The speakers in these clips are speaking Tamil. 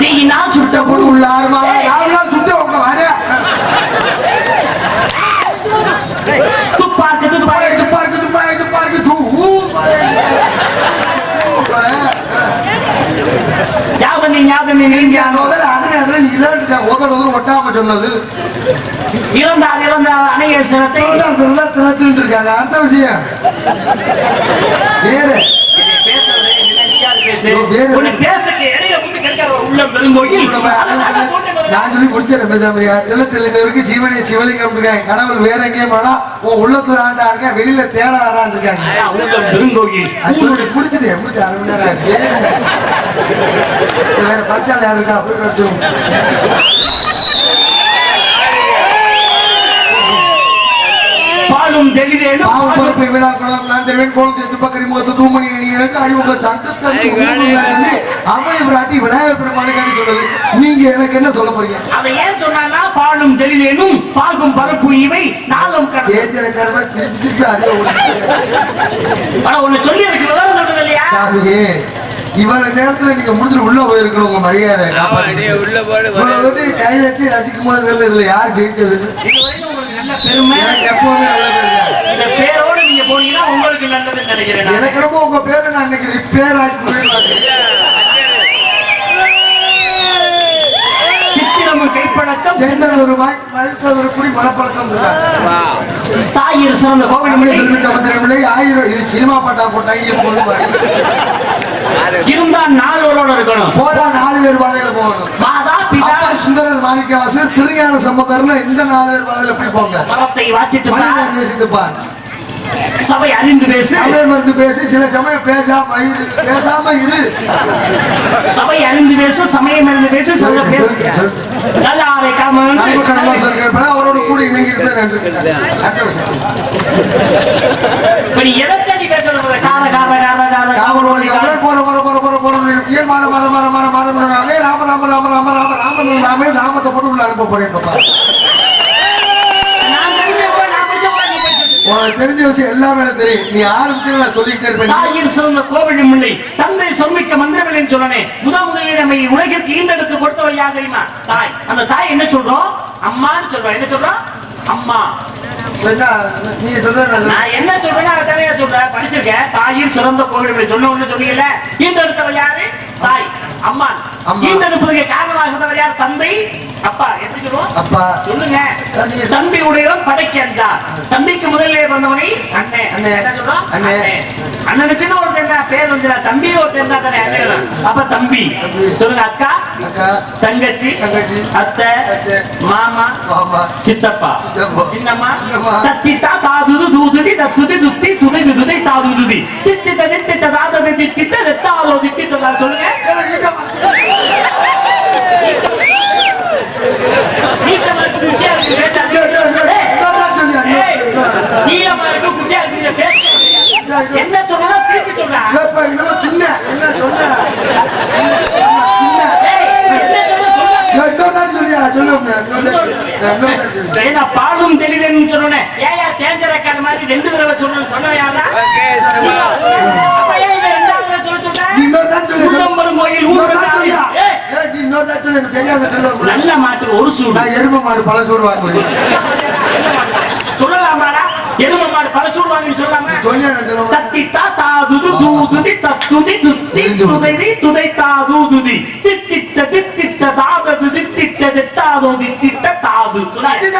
நீ நான் சுட்ட பொண்ணு உள்ள ஆறு நாலாம் சுட்ட உங்க வாட. துப்பாக்கு துப்பாக்கு பார்க்கு இது பார்க்கு தூ ஞாபகம் நீ நீங்க. அந்த உதல அதுல அதுல நீ இல்லாட்டுட்டா உதல உதல ஒட்டாம சொன்னது. இறந்தார் இறந்தார் அணைய சிரத்தை. திறத்துட்டு இருக்காங்க. அடுத்த விஷயம். வேற. பேசுறது பேசு. வேற உன்னை பேசுறதுக்கு இடையில வந்து கேட்கிற ஒரு உள்ளம் பெருங்கோயில் அதனால போட்டு நான் சொல்லி முடிச்சிடறேன் பேசாம தில்லத்தில் இருக்கு ஜீவனி சிவலிங்கம் இருக்காங்க கடவுள் வேற எங்கேயும் உன் உள்ளத்துல ஆண்டா இருக்கேன் வெளியில தேட ஆடான்னு இருக்காங்க முடிச்சிட்டேன் முடிச்சு அரை மணி நேரம். வேற படிச்சாலும் யாரு இருக்கா அப்படி படிச்சோம் பாலும் தெளிதேனும் பாவம் பொறுப்பை விழா குளம் நான் தெரிவேன் கோலம் சேர்த்து பக்கரி முகத்து தூமணி அணியனுக்கு அழிவுங்க சங்கத்தன் அவை பிராட்டி விநாயகர் பெருமாளுக்காண்டி நீங்க எனக்கு என்ன சொல்ல போறீங்க? அதை ஏன் சொன்னா பாலும் தெளிதேனும் பாகும் பரப்பு இவை நாளும் கடந்து கடமை திருப்பி. ஆனா ஒண்ணு சொல்லி இருக்கு விவரம் சொல்றது இல்லையா? சாமியே இவ்வளவு நேரத்துல நீங்க முடிச்சுட்டு உள்ள போயிருக்கணும் உங்க மரியாதை தூரம் கை தட்டி ரசிக்கும் போது இதுல யார் எனக்கு எப்பவுமே நல்ல பேர் இந்த பேரோட நீங்க போனீங்கன்னா உங்களுக்கு நல்லதுன்னு நினைக்கிறேன் நான். எனக்கு ரொம்ப உங்க பேரு நான் இன்னைக்கு ரிப்பேர் ஆகி சித்திரமும் கைப்பழக்கம் சென்றது ஒரு வாய் மறுத்தது ஒரு குடி மனப்பழக்கம் தாயிர் சிறந்த கோவில் தமிழை செல்வி கமந்திரமில்லை ஆயிரம் இது சினிமா பாட்டா போட்டாங்க. இருந்தா நாலோரோட இருக்கணும். போடா நாலு பேர் பாதையில போகணும். மாதா பிதா. சுந்தரர் மாணிக்கவாசு திருஞான சம்பந்தர்னு இந்த நாலு பேர் பாதையில போய் போங்க. மரத்தை வாச்சிட்டு. மனிதன் நேசித்து பார் சபை அறிந்து பேசு தமிழ் மருந்து பேசி சில சமயம் பேசாம பேசாம இரு சபை அறிந்து பேசு சமயம் அறிந்து பேசு சொல்ல பேசு நல்லாரை காமன் அவரோட கூட இணங்கி இருந்தேன் என்று அடுத்த விஷயம். இப்ப நீ எதை தேடி பேசணும் கார கார கார கார அவரோட கவலை போற போற போற போற போற ஏன் மாற மாற மாற மாற மாற நாமே ராம ராம ராம ராம ராம ராம நாமே நாமத்தை போட்டு உள்ள அனுப்ப போறேன் பாப்பா நான் தெரிஞ்சவங்க, நான் படிச்சவங்க, நீ தெரிஞ்ச விஷயம் எல்லாமே எனக்கு தெரியும். நீ ஆரம்பத்தில் நான் சொல்லிக்கிட்டே இருப்பேன். தாயின் சிறந்த கோவிலும் இல்லை. தந்தை சொல்மிக்க மந்திரமில்லைன்னு சொல்லனே முத முதலில் நம்மை உலகிற்கு ஈண்டெடுத்து கொடுத்தவர் யார் தெரியுமா தாய் அந்த தாய் என்ன சொல்றோம் அம்மான்னு சொல்றோம் என்ன சொல்றோம் அம்மா. நான் என்ன சொல்றேன்னா அதை தனியா சொல்றேன். படிச்சிருக்கேன். தாயின் சிறந்த கோவில் சொன்ன ஒண்ணு சொன்னீங்கல்ல ஈண்டெடுத்தவர் யாரு தாய். அம்மா. அம்மா. ஈண்டெடுப்பதற்கு காரணமாக இருந்தவர் யார்? தந்தை? அப்பா. எப்படி சொல்லுவோம்? அப்பா. சொல்லுங்க. தம்பி. உடையவன் படைக்கு அஞ்சார் தம்பிக்கு முதல்ல வந்தவனை அண்ணன் அண்ணே. என்ன சொல்றோம்? அண்ணே. அண்ணனுக்குன்னு ஒரு பேர் வந்து தம்பி ஒரு தானே அண்ணன் அப்ப தம்பி. சொல்லுங்க அக்கா. தங்கச்சி. அத்தை. மாமா. சித்தப்பா. சின்னம்மா. தத்தித்தா தாதுது தூதுதி தத்துதி துத்தி துதி துதி தாதுதுதி. தித்தித்த தித்தித்த தாததி தித்தித்த சொல்லுங்க நீட்டமா இருக்கு, குட்டியா இருக்கு, பேசாதீங்க. ஏய், ஏய், நீளமா இருக்கு, குட்டியா இருக்கு, இதை பேசாதீங்க. என்ன சொல்றா திருப்பி சொல்றா இல்லப்பா, என்னமோ தின்ன, என்ன சொன்ன? ஆமா, தின்ன. ஏய், என்ன சொல்ற சொல்றா நான் இன்னொரு நாள் சொல்லியா? சொல்லுங்க, இன்னொரு நாள் சொல்லு. நான் பாலும் தெளிதேன்னு சொன்னேன் ஏயா தேஞ்சரக்கார மாதிரி ரெண்டு தடவை சொல்லணும் சொன்ன யாரா. நல்ல மாட்டு ஒரு சூடு. நான் எருமை மாடு பல சூடு வாங்குவேன். சொல்லலாமாடா? எரும மாடு பல சூடு வாங்கி சொல்லலாமா? சொல்லி எனக்கு சொல்ல தத்தி தாத்தா துது தூதுதி தத்துதி துத்தி துதைதி துதை தாதுதுதி தித்தித்த தித்தித்த தாதது தித்தித்த தித்தாதோ தித்தித்த தாது சொல்லாதே.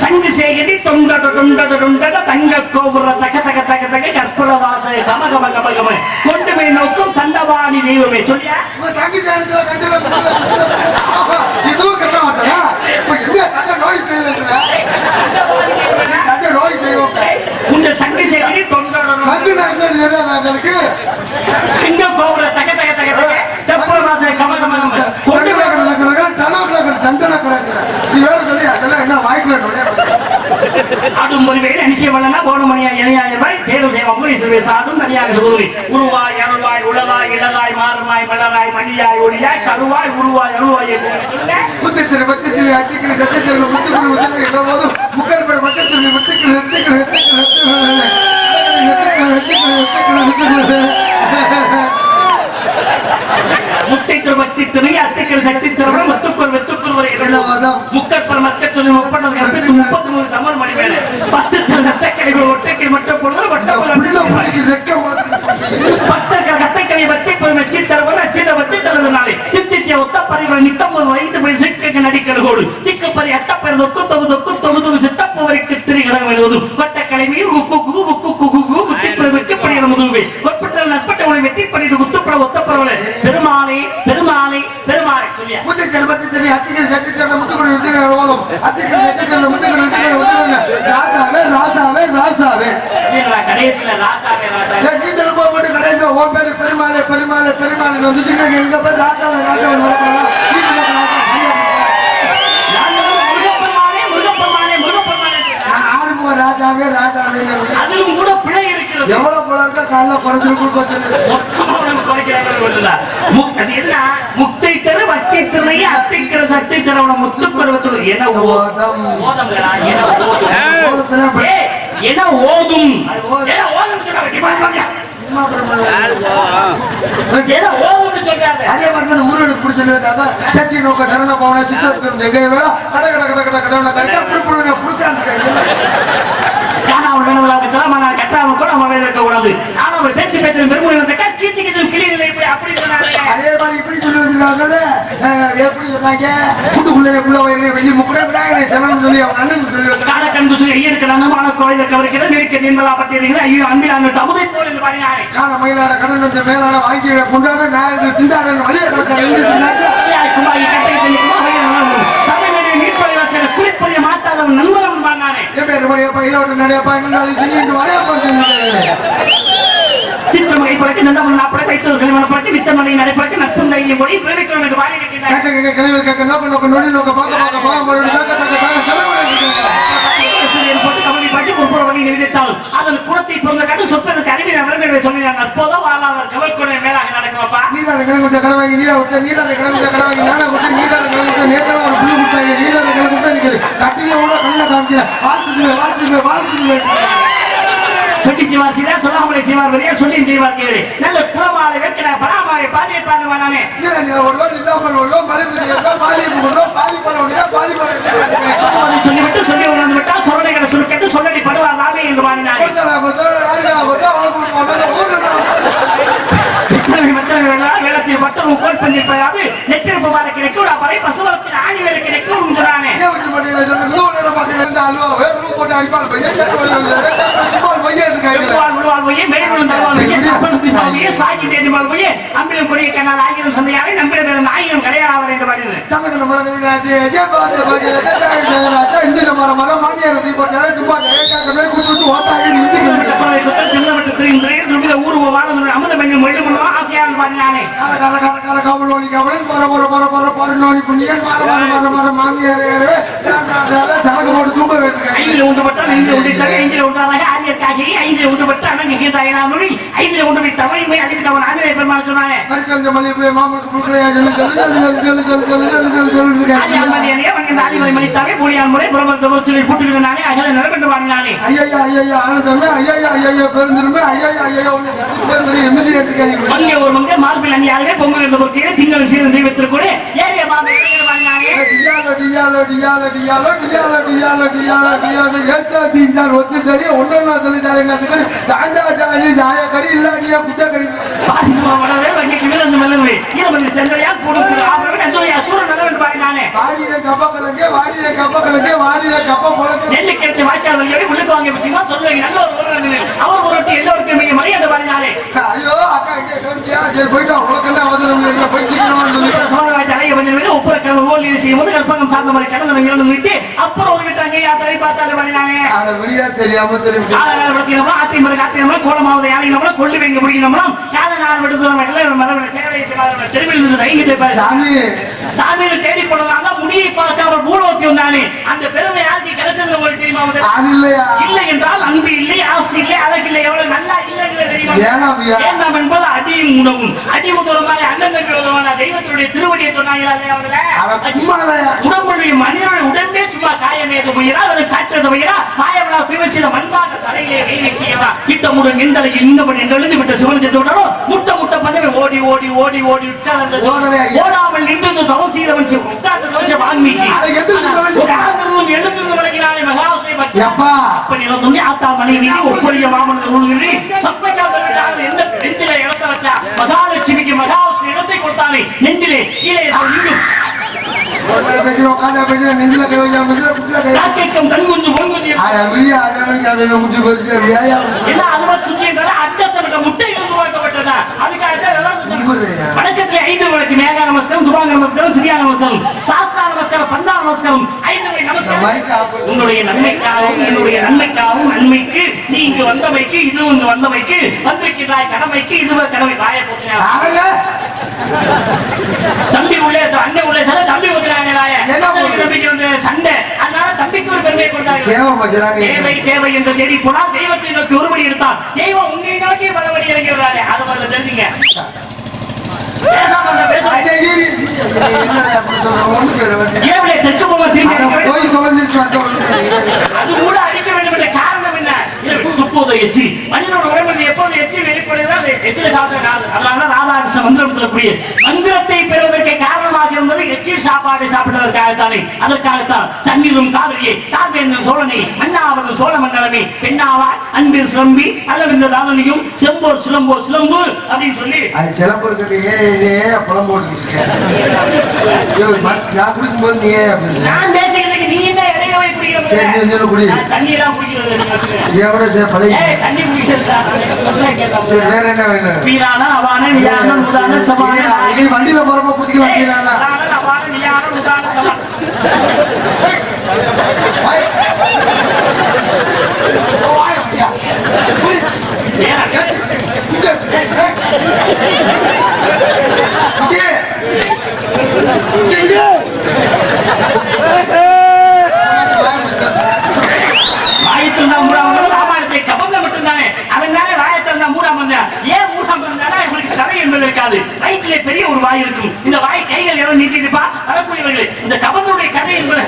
சங்கு சேகரி தொண்டட தொண்டட தொண்டட தங்க கோபுர தக தக தக தக கற்பூர வாசை கம கம கம கம. கொண்டு போய் நோக்கும் தண்டவாணி தெய்வமே. சொல்லியா? தங்கி இதுவும் நோய் செய்வோம் உங்கள் சங்கு சேகரி தொண்டட சங்கு நான் தெரியாதா உங்களுக்கு சங்க கோபுர சாடும் பொறிவேல் கோணமணியா கோடுமணியா இணையாயவாய் தேர்வு செய்வம் முனீஸ்வரே சாடும் தனியாக சுகுதுரி உருவாய் அருள்வாய் உளவாய் இளவாய் மாறுமாய் மலராய் மணியாய் ஒளியாய் கருவாய் உருவாய் அருள்வாய் முத்தித்திரு பத்தித்திரு அத்திக்கிரு தத்தித்திரு முத்திக்கிரு முத்திக்கிரு இடம்போது முக்கர் பெற மக்கத்திரு முத்திக்கிரு நெத்திக்கிரு நெத்திக்கிரு நெத்திக்கிரு நெத்திக்கிரு நெத்திக்கிரு நெத்திக்கிரு நெத்திக்கிரு பெருமானை வெட்டி பண்ணிட்டு உத்துப்பட ஒத்தப்படவளே பெருமானை பெருமானை பெருமானை சொல்லியா? முத்து ராஜாவே ராஜாவே அதுவும் நல்லா குறைஞ்சிருக்கும் கொஞ்சம் மொத்தமா உனக்கு குறைக்கிறாங்க ஒண்ணுல அது என்ன முத்தை தர வட்டி திரைய அத்தைக்கிற சக்தி தரவோட முத்து பருவத்தில் என்ன ஓதம் ஓதங்களா என்ன ஓதம் என்ன ஓதும் என்ன ஓதம் சொல்றாங்க அதே மாதிரி முருகனுக்கு பிடிச்சிருக்காங்க சச்சி நோக்க சரண பவன சித்தத்தின் எங்க வேலை கட கட கட கட கட கட புடுக்கான்னு இருக்காங்க கூட்டுக்குள்ளே உள்ள வயிறு வெளியே முக்கூட விடாங்க செவன் சொல்லி அவன் அண்ணன் சொல்லி காடக்கண் குசு ஐயருக்கு நன்னும் ஆனால் கோயில் கவரிக்கிறது நிற்க நின்பலா பட்டிருக்கிறேன் ஐயோ அன்பில் அந்த தபுதை போல் கால மயிலாட கடன் வந்த மேலாட வாங்கி கொண்டாட நான் திண்டாடன் வழியை குறிப்பறிய மாட்டாதவன் நண்பன் நண்பன் நானே பேர் பையிலோட்டு நடையப்பா என்னோட வரையா போட்டு சித்திரமகை பிறக்கு சந்தமன் நாப்படை வைத்தூர் கல்வன பிறக்கு வித்தமனை நடைபெறக்கு நட்பும் தைரிய மொழி பிறவிக்கிறோம் என்று வாழி கேட்க நோக்க நோக்க நொழி நோக்க பார்க்க பார்க்க போக மொழி தாக்க தாக்க தாக்க போட்டு கவனி பற்றி முற்புற வழி நிறுத்தால் அதன் குணத்தை பிறந்த கட்டு சொப்பதற்கு அறிவியல் கட்டிலே கூட காமிக்கிறேன். வாழ்த்துக்குமே வாழ்த்துக்குமே வாழ்த்துக்குமே நன்கு செய்வார் செய்தார் சொல்லாமலை செய்வார் வரையா சொல்லி செய்வார் கேளு. நல்ல குளமாலை வெக்கடா பராமாலை பாண்டிய பாண்டவானாமே சொல்லிவிட்டு சொல்லி உணர்ந்து விட்டால் சொரணைகளை சுருக்கட்டு சொல்லடி படுவார் நாமே என்று மாறினார் வேளத்தில் மட்டும் கோல் பண்ணி நெற்றிருப்பமாக கிடைக்கும் பறை பசுவத்தின் ஆணி வேறு கிடைக்கும் சொல்றானே அழுவா போட்டு அடிப்பார் வெப்புவான் உழுவான் போய் மேலும் போய் சாக்கிட்டு எண்ணுவான் போய் அம்பிலும் குறைய கண்ணால் ஆயிரம் சந்தையாரை நம்பிட பேர் நாயகம் கிடையாவர் என்று பாடுகிறது குச்சு குச்சு ஓட்டாகி இந்து தில்லவட்டு திரிகின்றேன் தும்பில ஊர் வாழ்ந்து அமுத பெண்கள் மொழி முழுவதும் ஆசையாக பாடினானே. கர கர கர கர கவல் ஒலி கவலன் பர பர பர பர பருநோனி புண்ணியன் மாமியார் உண்டு பட்டால் இங்கே உண்டித்தால் எங்கே ஆரியர்க்காகி ஐந்தில் உண்டுபட்டு அண்ணன் கீதாயினா மொழி ஐந்தில் உண்டு வை தவறை அதில் அவன் ஆந்திரை பெருமாள் சொன்னாங்க மறுக்கஞ்ச மல்லிகை மாமனுக்கு புழுக்கலையா சொல்லி சொல்லி சொல்லி சொல்லி சொல்லி சொல்லி சொல்லி சொல்லி சொல்லி ஆதியான்மணியனே அவன் ஆதிமலை மணித்தாவே மூலியான் முறை பிரபல் தவறுச்சலை கூட்டுகிறானே அகல நடக்கண்டு வாடினானே ஐயா ஐயா ஆனந்தமே ஐயா ஐயா பெருந்திருமே ஐயா ஐயா போய் எம்எஸ்சி கேட்டிருக்காங்க மங்க ஒரு மங்க மார்பில் அணியாகவே பொங்கல் என்ற பொருட்களை திங்களும் சேர்ந்து தெய்வத்திற்கு ஏரிய மாமே வாடினானே டியாலோ டியாலோ டியாலோ டியாலோ டியாலோ டியாலோ டியாலோ டியாலோ ஏத்தா தீந்தார் ஒத்து கடி ஒன்னொன்னா சொல்லி தரேங்க அதுக்கு தாண்டா ஜாலி ஜாய கடி இல்லாடியா புத்த கடி பாரிசுமா வளரவே வங்கிக்கு விழுந்து மெல்லவே ஈரமதி சந்திரையா கொடுத்து ஆபரவே அந்துரையா தூர வாடினானே வாடிய கப்ப கலங்கே வாடிய கப்ப கலங்கே வாடிய கப்ப வாய்க்கால் வழியோடு உள்ளுக்கு வாங்க விஷயமா சொல்லுவாங்க நல்ல ஒரு ஊர் இருக்குது. அவர் ஒரு எல்லோருக்கும் மிக மரியாதை பாடினாலே ஐயோ அக்கா இங்கே கண்டியா சரி போயிட்டு உனக்கு அவசரம் இல்லை போய் சீக்கிரமா சொல்லி சமாதானத்தை அடைய வந்து உப்புற கிழமை ஓல் செய்யும் போது கற்பகம் சார்ந்த மாதிரி கடந்த இருந்து நிறுத்தி அப்புறம் ஒதுக்கிட்டாங்க யா தலை பார்த்தாரு தெரியாம தெரியும் காலனால விடுத்தீங்களா ஆத்தி மரம் காத்தி மரம் கொள்ளு வைங்க முடியணும்னா காலனால விடுத்துவாங்க எல்லாம் மரம் சேகரித்து திரும்பில் இருந்து தைரியத்தை பாரு சாமி. சாமியில தேடி போனதாங்க முடியை பார்த்து அவர் மூலவத்தி வந்தானே அந்த பெருமை யாருக்கு கிடைச்சது உங்களுக்கு தெரியுமா அது இல்லையா? இல்லை என்றால் அன்பு இல்லை ஆசை இல்லை அழகு எவ்வளவு நல்லா இல்லைங்கிற தெரியுமா? என்பது அடியும் உணவும். அடி உதவுற உதவான தெய்வத்தினுடைய திருவடியை சொன்னாங்களா அவங்கள? உடம்புடைய மனிதனுடைய உடம்பே சும்மா காயமேது முயலா அதை காற்றது முயலா மாயவனா பிரிவசித மண்பாக தலையிலே இன்னவன் என்று எழுதி விட்ட சிவன் சென்று விட்டாலும் முட்டை முட்டை பண்ணவே ஓடி ஓடி ஓடி ஓடி உட்கார்ந்து ஐயா? ஓடாமல் நின்று உட்கார்ந்து வால்மீகி அட எந்திரிச்சு தொலைஞ்சு. உட்கார்ந்திருந்தும் எழுந்திருந்து விளக்கினானே மகாவிஷ்ணு பக்தி எப்பா? அப்ப நிலந்தோனே ஆத்தா மனைவி சப்பைக்கா பெருவிட்டாங்க எந்த நெஞ்சிலே இடத்த வச்சா? மகாலட்சுமிக்கு மகாவிஷ்ணு கொடுத்தானே நெஞ்சிலே கீழே அட்டசமிட்ட முட்டை? வணக்கத்துல ஐந்து வழக்கு. மேகா நமஸ்காரம் துபாங்க நமஸ்காரம் சிரியா நமஸ்காரம் சாஸ்தா நமஸ்காரம் பந்தா நமஸ்காரம். ஐந்து வகை இந்த நமஸ்காரம். உன்னுடைய நன்மைக்காகவும் என்னுடைய நன்மைக்காகவும் நன்மைக்கு நீ இங்கு வந்தமைக்கு இது இங்கு வந்தமைக்கு வந்திருக்கிறாய் கடமைக்கு இது கடமை. வாய தம்பி உள்ளே அண்ணன் உள்ளே சார் தம்பி ஊத்துறாங்க? தம்பிக்கு வந்து சண்டை. அதனால தம்பிக்கு ஒரு பெருமையை கொண்டாங்க தேவை தேவை என்று தேடி போனால் தெய்வத்தை நோக்கி ஒருபடி எடுத்தால் தெய்வம் உங்களை நோக்கி மறுபடி இறங்கி வர்றாரு அதை தெரிஞ்சுங்க பேசாம இருந்தா பேசாம. என்னடா அப்படி சொல்ற ஒண்ணு பேர் வந்து ஏவலே தெற்கு போக திரும்பி அட அடிக்க வேண்டும். போய் தொலைஞ்சிருச்சு வந்த அது கூட அடிக்க வேண்டும் என்ற காரணம் என்ன? இது துப்புவதை எச்சி மனிதனோட எச்சில சாப்பிட்ட நாள் அதனால ராதாகிருஷ்ண மந்திரம் சொல்லக்கூடிய மந்திரத்தை பெறுவதற்கு காரணமாக இருந்தது எச்சில் சாப்பாட்டை சாப்பிட்டதற்காகத்தானே அதற்காகத்தான் தண்ணீரும் காவிரியை கார்வேந்தன் சோழனை மன்னாவதன் சோழ மண்டலமே பெண்ணாவா அன்பில் சிலம்பி அளவிந்த தாவணியும் செம்போர் சிலம்போ சிலம்பு அப்படின்னு சொல்லி அது சிலம்பு ஏன் நீ ஏன் புலம் போட்டுக்கிட்டு இருக்க? ஐயோ, ம- நான் குடிக்கும்போது நீ? நான் பேசுகிறதுக்கு நீ என்ன இடையே போய் குடிக்கிற சரி, நீ கொஞ்சம் குடி. கூட சரி பழகி? சரி வேற என்ன வேணும்? வண்டியில போறப்ப புடிச்சுக்கலாம் ஏய், நீ அவான அவான வியான முதான சமான வேற வாயத்தில் தான் மூடாம இருந்தாலும் ராமாயணத்தை கபந்த மட்டும்தானே அவன் தானே வாயத்தில் தான் மூடாம இருந்தா ஏன் மூடாம இருந்தானா இவனுக்கு கதை என்பது இருக்காது வயிற்றிலே பெரிய ஒரு வாய் இருக்கும் இந்த வாய் கைகள் எவன் நீட்டிருப்பா வரக்கூடியவர்கள் இந்த கபந்தனுடைய கதை என்பது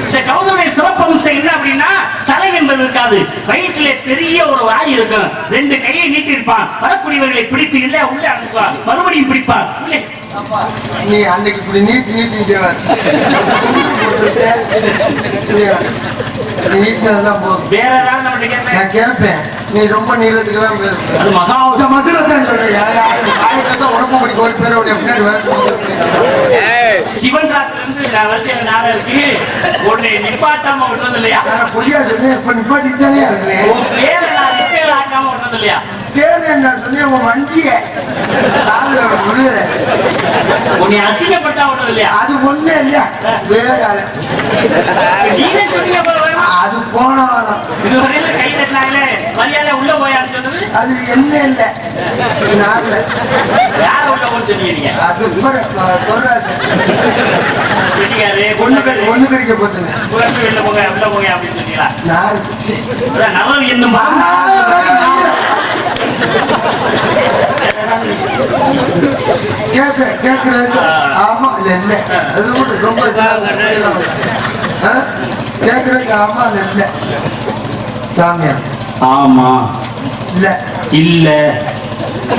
இந்த கவுதனுடைய சிறப்பம்சம் என்ன அப்படின்னா தலை இருக்காது வயிற்றிலே பெரிய ஒரு வாய் இருக்கும். ரெண்டு கையை நீட்டிருப்பான் வரக்கூடியவர்களை பிடித்து இல்ல உள்ள அனுப்புவான் மறுபடியும் பிடிப்பான் உள்ளே. நீ அன்னைக்கு இப்படி நீட்டி நீட்டி நீட்டினதெல்லாம் போதும். வேற ஏதாவது நம்ம நான் கேட்பேன். நீ ரொம்ப நீளத்துக்கெல்லாம் பேசுற அது மகா இந்த மதுரத்தான் உடம்பு படிக்க ஒரு பேர் உடைய பின்னாடி வர. சிவன் நான் வரிசையில் நாடகம் இருக்கு. உன்னை நிப்பாட்டாம விடுறது இல்லையா நான் சொன்னேன் இப்ப நிப்பாட்டிட்டு தானே இருக்கிறேன் உன் பேரை நான் ரிப்பேர் ஆக்காம விடுறது இல்லையா பேர் என்ன சொன்னேன் உன் வண்டிய. உன்னை அசிங்கப்பட்டா விடுறது இல்லையா அது ஒண்ணு இல்லையா? வேற நீங்க சொன்னீங்க. அது போன வாரம். இதுவரையில கை தட்டினாங்களே மரியாதை உள்ள போயான்னு சொன்னது? அது என்ன இல்ல? நாள்ல. போன்னு சொன்னீங்க அது ஒண்ணு கிடைக்க போட்டுங்க. குழந்தை வெளில போங்க உள்ள போங்க அப்படின்னு சொன்னீங்களா நலம் என்னும் கேட்க கேட்கறது ஆமா இல்ல இல்ல. அது கூட ரொம்ப? கேட்கறதுக்கு ஆமா இல்ல இல்ல. சாமியா ஆமா. இல்ல. இல்ல.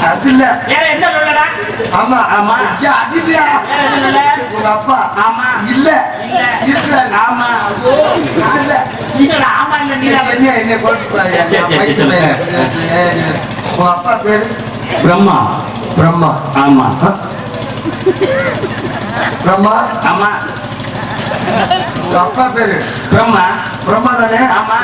அது இல்ல. என்ன ஆமா ஆமா. ஐயா, அது இல்லையா? உங்க அப்பா ஆமா. இல்ல. இல்ல. ஆமா. இல்ல. நீங்க ஆமா இல்ல நீங்க என்ன என்ன போட்டுப்பாயா சரி, சரி, சரி, சொல்லுங்க. உங்க அப்பா பேரு? பிரம்மா. பிரம்மா. ஆமா. ஆ? பிரம்மா? ஆமா. உங்க அப்பா பேரு? பிரம்மா. பிரம்மா தானே? ஆமா.